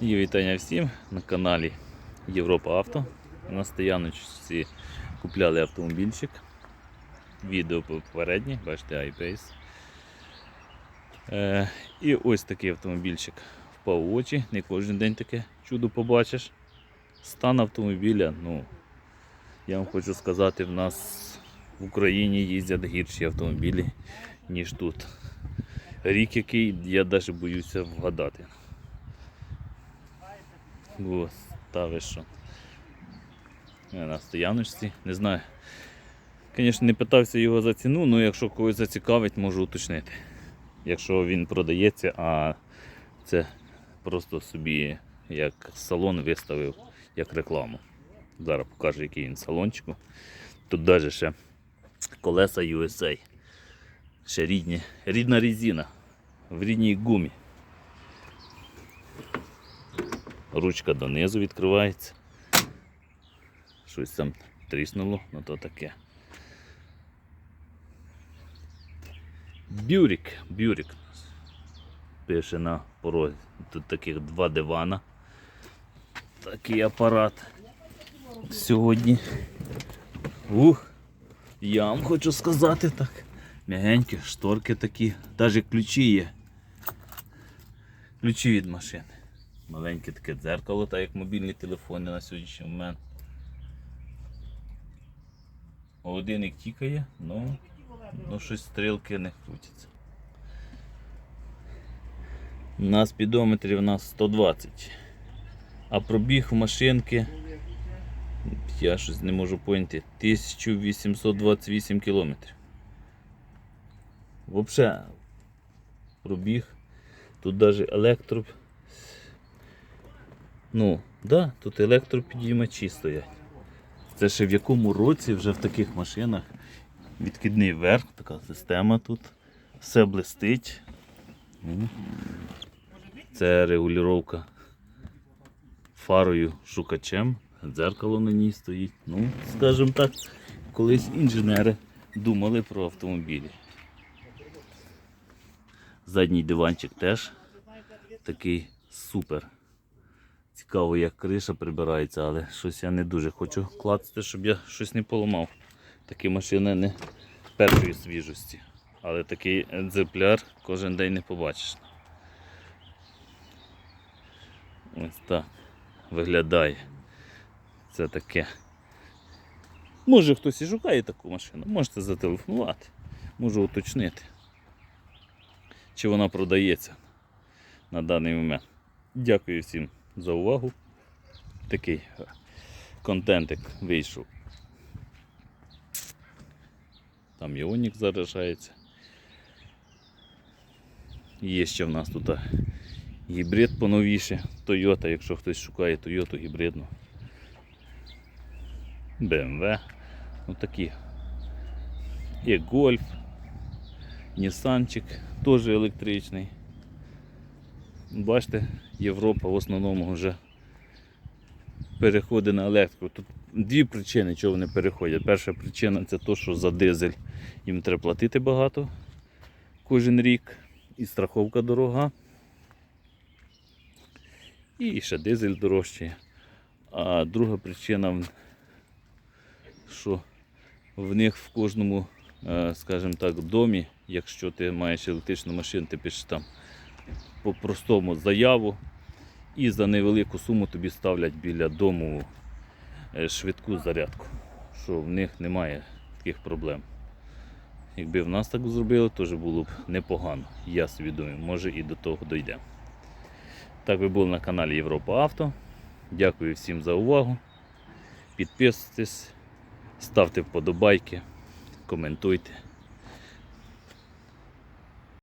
І вітання всім на каналі Європа Авто. На стояночці купляли автомобільчик. Відео попереднє, бачите, iPace. Е, і ось такий автомобільчик впав в очі. Не кожен день таке чудо побачиш. Стан автомобіля, ну, я вам хочу сказати, в нас в Україні їздять гірші автомобілі, ніж тут. Рік який я навіть боюся вгадати. Бо ставиш що. На стояночці. Не знаю. Звісно, не питався його за ціну, але якщо когось зацікавить, можу уточнити. Якщо він продається, а це просто собі як салон виставив як рекламу. Зараз покажу, який він салончику. Тут навіть ще колеса USA. Ще рідні, рідна резина в рідній гумі. Ручка донизу відкривається. Щось там тріснуло, ну то таке. Бюрік, бюрік. Пише на порозі. Тут таких два дивана. Такий апарат. Сьогодні. Ух, я вам хочу сказати так. Мягенькі, шторки такі, навіть ключі є. Ключі від машини. Маленьке таке дзеркало, так як мобільні телефони на сьогоднішній момент. Годинник тікає, ну, ну щось стрілки не крутяться. На спідометрі в нас 120. А пробіг в машинки, я щось не можу поняти, 1828 кілометрів. Взагалі, пробіг. Тут навіть електро. Ну, да, тут електропідіймачі стоять. Це ще в якому році вже в таких машинах відкидний верх, така система тут. Все блистить. Це регулювання фарою шукачем. Дзеркало на ній стоїть. Ну, скажімо так, колись інженери думали про автомобілі. Задній диванчик теж такий супер. Цікаво, як криша прибирається, але щось я не дуже хочу клацати, щоб я щось не поламав. Такі машини не першої свіжості. Але такий екземпляр кожен день не побачиш. Ось так виглядає. Це таке. Може хтось і шукає таку машину, можете зателефонувати, можу уточнити чи вона продається на даний момент. Дякую всім за увагу. Такий е, контентик вийшов. Там Іонік заражається. Є ще в нас тут е, гібрид поновіше. Toyota, якщо хтось шукає Toyota гібридну. BMW. Ну такі. Є гольф. Нісанчик теж електричний. Бачите, Європа в основному вже переходить на електрику. Тут дві причини, чого вони переходять. Перша причина це те, що за дизель їм треба платити багато кожен рік. І страховка дорога. І ще дизель дорожчає. А друга причина, що в них в кожному, е, скажімо так, домі якщо ти маєш електричну машину, ти пишеш там по-простому заяву і за невелику суму тобі ставлять біля дому е, швидку зарядку, що в них немає таких проблем. Якби в нас так зробили, теж було б непогано. Я собі думаю, може і до того дойде. Так ви були на каналі Європа Авто. Дякую всім за увагу. Підписуйтесь, ставте вподобайки, коментуйте.